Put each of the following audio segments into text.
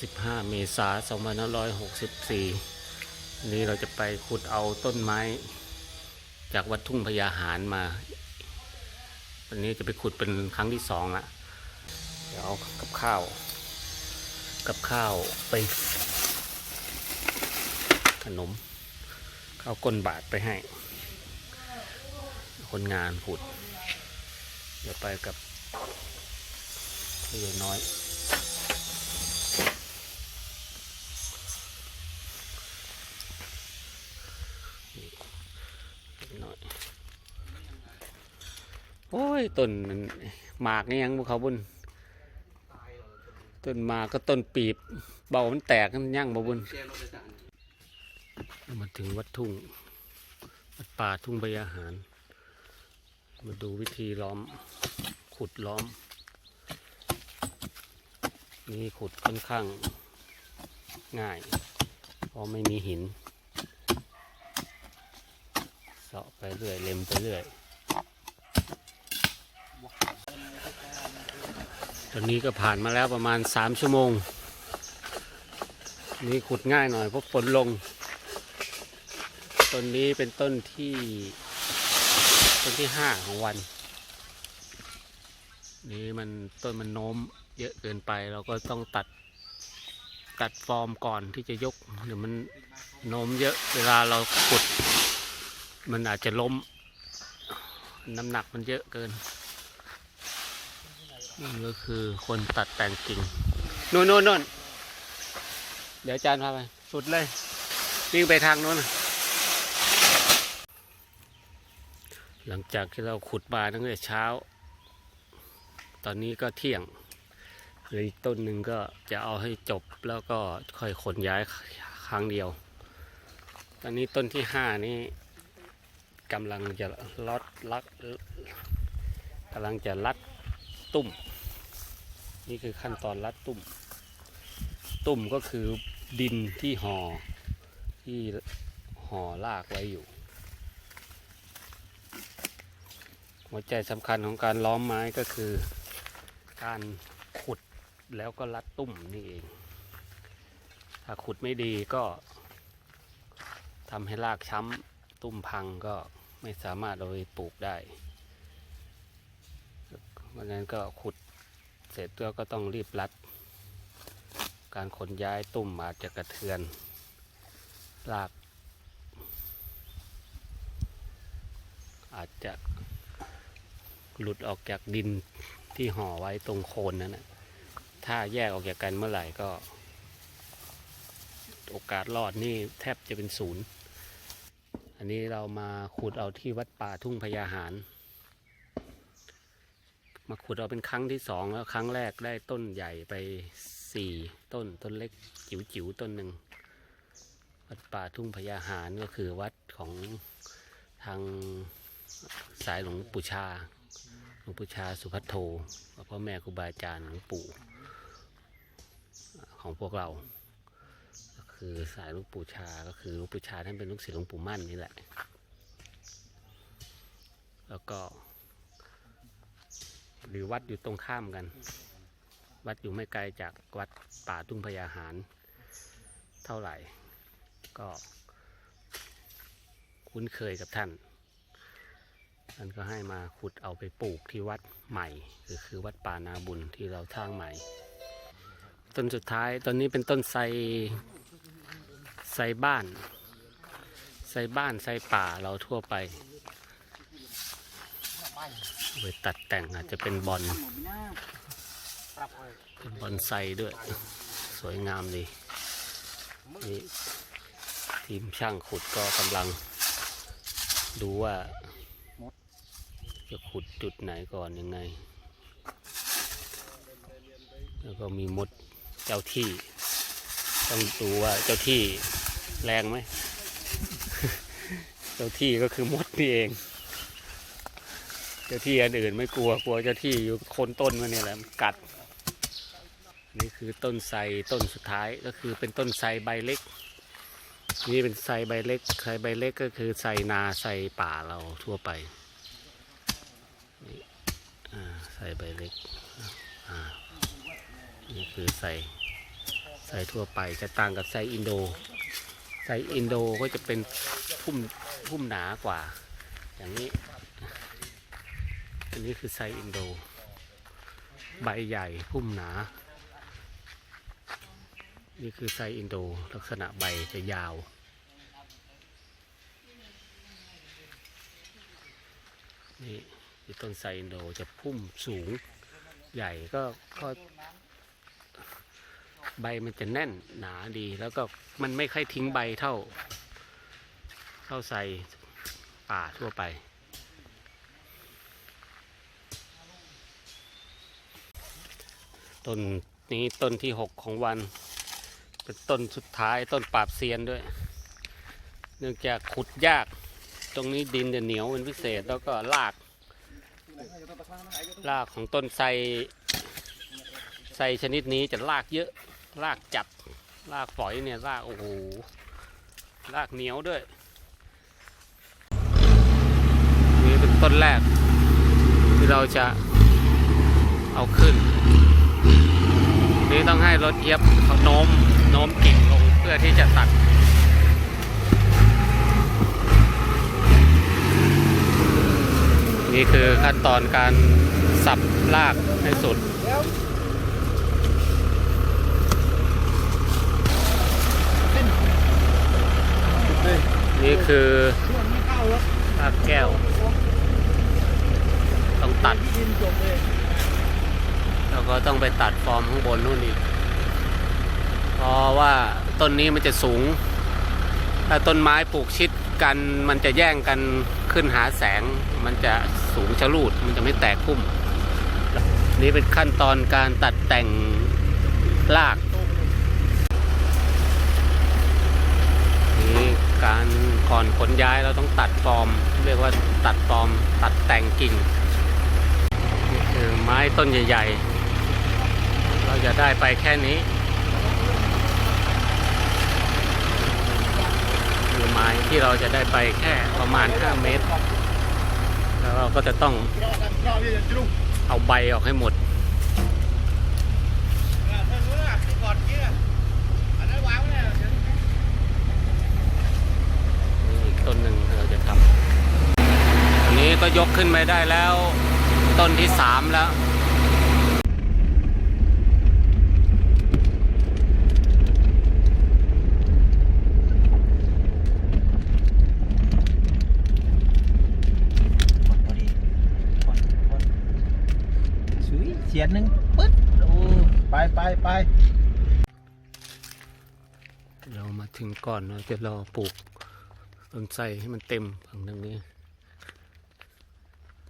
15 เมษายน2564 นี้เราจะไปขุดเอาต้นไม้ จากวัดทุ่งพญาหารมา วันนี้จะไปขุดเป็นครั้งที่สองละเดี๋ยวเอากับข้าว กับข้าวไป ขนม ข้าวก้นบาทไปให้ คนงานขุด เดี๋ยวไปกับพี่น้อย หน่อยโอ้ยต้นมันหมากนี่ยังบุเขาบุญต้นหมากก็ต้นปีบ เบามันแตกมันยั่งบ่บุญมาถึงวัดทุ่งวัดป่าทุ่งใบอาหาร มาดูวิธีล้อม ขุดล้อม นี่ขุดค่อนข้างง่ายเพราะไม่มีหินเสาะไปเรื่อย เล็มไปเรื่อย อนนี้ก็ผ่านมาแล้วประมาณสามชั่วโมง นี่ขุดง่ายหน่อยเพราะฝนลง ต้นนี้เป็นต้นที่ ต้นที่ห้าของวัน นี่มันต้นมันโน้มเยอะเกินไปเราก็ต้องตัดตัดฟอร์มก่อนที่จะยกเดี๋ยวมันโน้มเยอะเวลาเราขุด มันอาจจะล้ม น้ำหนักมันเยอะเกิน นี่ก็คือคนตัดแต่งกิ่งนู่นนู่นนู่นเดี๋ยวอาจารย์พาไป สุดเลยวิ่งไปทางนู้นน่ะหลังจากที่เราขุดมาตั้งแต่เช้า ตอนนี้ก็เที่ยงเหลืออีกต้นหนึ่งก็จะเอาให้จบแล้วก็ค่อยขนย้ายครั้งเดียว ตอนนี้ต้นที่ห้านี้กำลังจะลดลักกำลังจะลัด ตุ่ม นี่คือขั้นตอนลัดตุ่ม ตุ่มก็คือดินที่ห่อที่ห่อลากไว้อยู่ หัวใจสำคัญของการล้อมไม้ก็คือ การขุดแล้วก็ลัดตุ่มนี่เอง ถ้าขุดไม่ดีก็ทำให้รากช้ำตุ้มพังก็ไม่สามารถเอาไปปลูกได้ วันนั้นก็ขุดเสร็จแล้วก็ต้องรีบรัด การขนย้ายตุ้มอาจจะกระเทือนราก อาจจะหลุดออกจากดินที่ห่อไว้ตรงโคนนั้นนะถ้าแยกออกจากกันเมื่อไหร่ก็ โอกาสรอดนี่แทบจะเป็นศูนย์ อันนี้เรามาขุดเอาที่วัดป่าทุ่งพญาหาร มาขุดเอาเป็นครั้งที่สองแล้วครั้งแรกได้ต้นใหญ่ไปสี่ต้นต้นเล็กจิ๋วจิ๋วๆต้นหนึ่งวัดป่าทุ่งพญาหารก็คือวัดของทางสายหลวงปู่ชาหลวงปู่ชาสุพัทโทพ่อแม่ครูบาอาจารย์หลวงปู่ของพวกเรา ก็คือสายหลูกปู่ชาก็คือหลูกปู่ชาท่านเป็นลูกศิษย์หลวงปู่มั่นนี่แหละ แล้วก็ หรือวัดอยู่ตรงข้ามกัน วัดอยู่ไม่ไกลจากวัดป่าตุ้งพญาหาร เท่าไหร่ ก็คุ้นเคยกับท่าน ท่านก็ให้มาขุดเอาไปปลูกที่วัดใหม่ก็คือวัดป่านาบุญที่เราสร้างใหม่ ต้นสุดท้ายต้นนี้เป็นต้นไทรใส่บ้านใส่บ้านใส่ป่าเราทั่วไป ไปตัดแต่งอาจจะเป็นบอลเป็นบอลไซด้วย สวยงามดีนี่ทีมช่างขุดก็กำลัง ดูว่า จะขุดจุดไหนก่อนยังไง แล้วก็มีมดเจ้าที่ ต้องดูว่าเจ้าที่แรงไหม เจ้าที่ก็คือมดนี่เอง เจ้าที่อันอื่นไม่กลัวกลัวเจ้าที่อยู่โคนต้นมันนี่แหละมันกัด นี่คือต้นไทรต้นสุดท้ายก็คือเป็นต้นไทรใบเล็ก นี่เป็นไทรใบเล็กไทรใบเล็กก็คือไทรนาไทรป่าเราทั่วไปนี่อ่าไทรใบเล็กอ่านี่คือไทรไซส์ทั่วไปจะต่างกับไซส์อินโดไซส์อินโดก็จะเป็นพุ่มพุ่มหนากว่า อย่างนี้ อันนี้คือไซอินโด ใบใหญ่พุ่มหนา นี่คือไซอินโด ลักษณะใบจะยาว นี่ต้นไซอินโดจะพุ่มสูงใหญ่ก็ก็ใบมันจะแน่นหนาดีแล้วก็มันไม่ค่อยทิ้งใบเท่า เท่าไซป่าทั่วไป ต้นนี้ต้นที่หกของวัน เป็นต้นสุดท้ายต้นปราบเซียนด้วย เนื่องจากขุดยาก ตรงนี้ดินจะเหนียวเป็นพิเศษแล้วก็รากรากของต้นไทรไทรชนิดนี้จะรากเยอะรากจัดรากฝอยเนี่ยรากโอ้โหรากเหนียวด้วยนี่เป็นต้นแรกที่เราจะเอาขึ้น นี่ต้องให้รถเทียบเขาโน้มโน้มกิ่งลงเพื่อที่จะตัดนี่คือขั้นตอนการสับรากให้สุด นี่คือรากแก้ว ต้องตัด แล้วก็ต้องไปตัดฟอร์มข้างบนนู่นอีก เพราะว่าต้นนี้มันจะสูง ถ้าต้นไม้ปลูกชิดกันมันจะแย่งกันขึ้นหาแสง มันจะสูงชะลูด มันจะไม่แตกพุ่ม นี่เป็นขั้นตอนการตัดแต่งราก นี่การก่อนขนย้ายเราต้องตัดฟอร์ม เรียกว่าตัดฟอร์ม ตัดแต่งกิ่ง นี่คือไม้ต้นใหญ่ ๆ เราจะได้ไปแค่นี้คือไม้ที่เราจะได้ไปแค่ประมาณ 5 เมตร แล้วเราก็จะต้องเอาใบออกให้หมดอีกต้นหนึ่งเราจะทำอันนี้ก็ยกขึ้นไปได้แล้ว ต้นที่สามแล้ว พอดีคนคนสวยเสียนหนึ่งปึ๊ดโอ้ไปไปไป เรามา ถึงก่อนเราจะรอปลูกต้นไทรให้มันเต็มฝั่งตรงนี้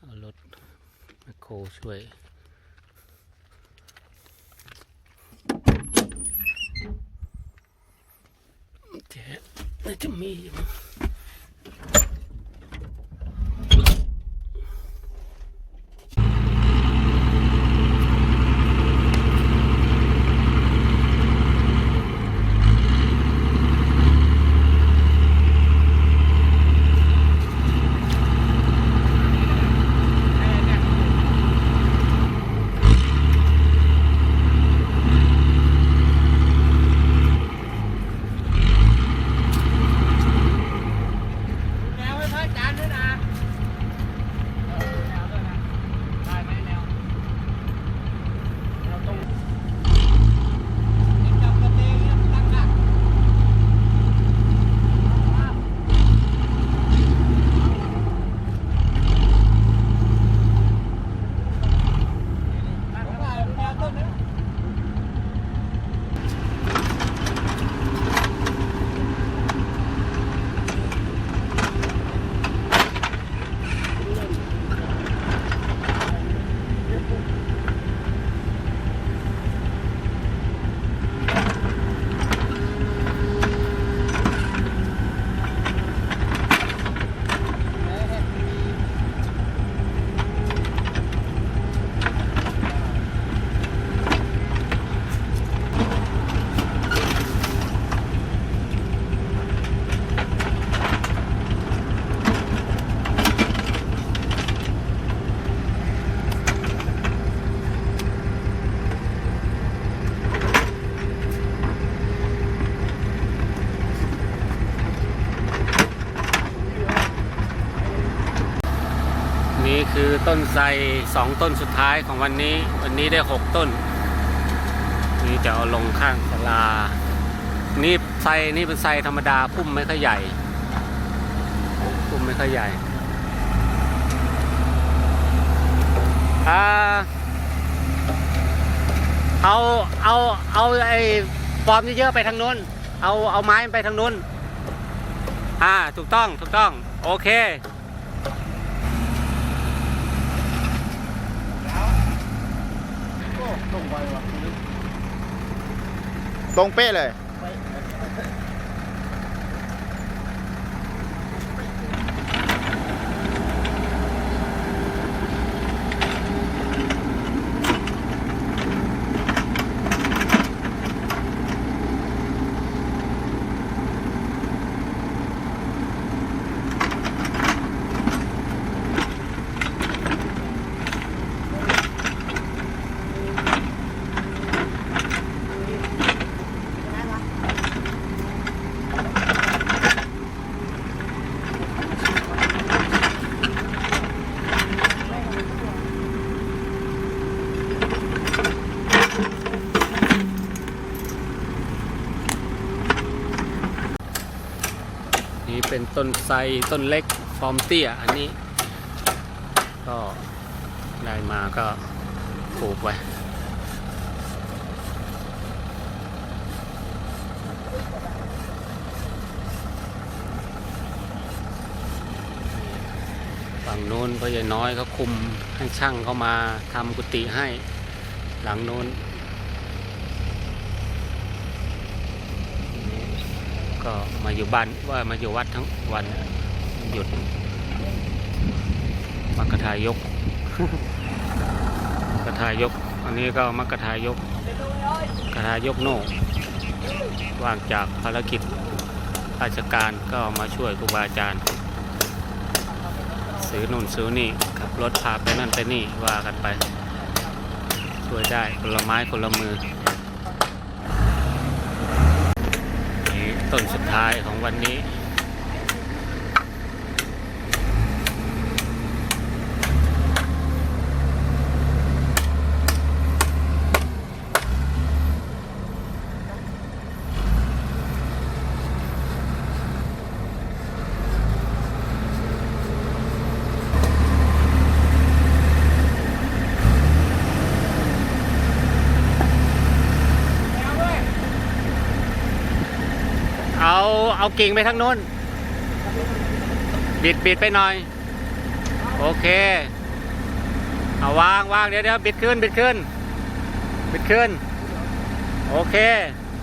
เอารถแมคโครช่วยเจ๊น่าจะมีอยู่ คือต้นไทรสองต้นสุดท้ายของวันนี้ วันนี้ได้หกต้น นี่จะเอาลงข้างศาลา นี่ไทรนี่เป็นไทรธรรมดาพุ่มไม่ค่อยใหญ่ พุ่มไม่ค่อยใหญ่อ่าเอาเอาเอาไอ้ปอมเยอะๆไปทางนู้น เอาเอาไม้ไปทางนู้น อ่าถูกต้องถูกต้อง โอเค ตรงไปว่ะ ตรงเป๊ะเลย เป็นต้นไทรต้นเล็กฟอร์มเตี้ยอันนี้ ก็ได้มาก็ปลูกไว้ฝั่งโน้นพ่อใหญ่น้อยเขาคุมให้ช่างเข้ามาทำกุฏิให้ หลังโน้น ก็มาอยู่บ้านว่ามาอยู่วัดทั้งวันหยุดมักกะทายกมักกะทายก อันนี้ก็มักกะทายกกะทายกโน่ว่างจากภารกิจราชการก็มาช่วยครูบาอาจารย์ ซื้อนู่นซื้อนี่ขับรถพาไปนั่นไปนี่ว่ากันไป ช่วยได้คนละไม้คนละมือ นี่ ต้นสุดท้ายของวันนี้ เอากิ่งไปทางนู้น บิดบิดไปหน่อย โอเค เอาวางวางเดี๋ยวเดี๋ยวบิดขึ้นบิดขึ้น บิดขึ้น โอเค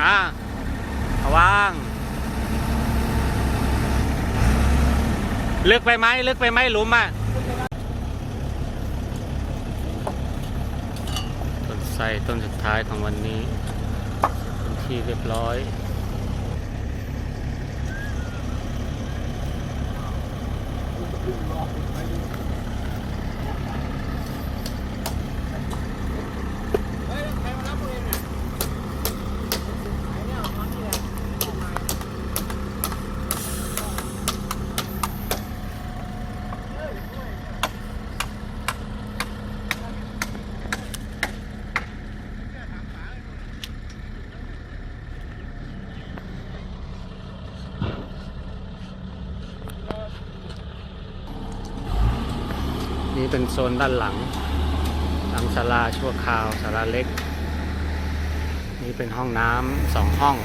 อ่าเอาวาง ลึกไปไหมลึกไปไหมหลุมอะต้นไทรต้นสุดท้ายของวันนี้เป็นที่เรียบร้อย นี่ เป็นโซนด้านหลัง หลังศาลาชั่วคราวศาลาเล็ก นี่เป็นห้องน้ำสองห้อง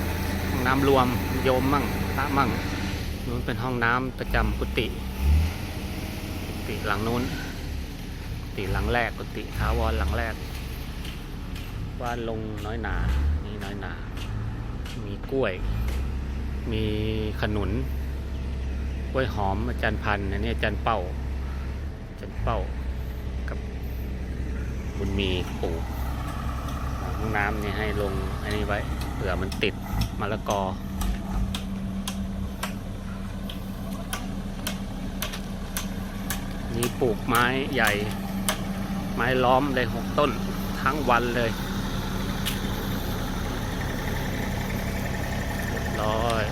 ห้องน้ำรวมโยมมั่งพระมั่งนู้นเป็นห้องน้ำประจำกุฏิกุฏิหลังนู้นกุฏิหลังแรกกุฏิท้าวรหลังแรกว่านลงน้อยหนา นี่น้อยหนา มีกล้วย มีขนุน กล้วยหอมอาจารย์พันธุ์อันนี้อาจารย์เป้า เป้ากับบุญมีปู่ห้องน้ำเนี่ยให้ลงอันนี้ไว้เผื่อมันติดมะละกอนี่ปลูกไม้ใหญ่ ไม้ล้อมเลยหกต้นทั้งวันเลยร้อย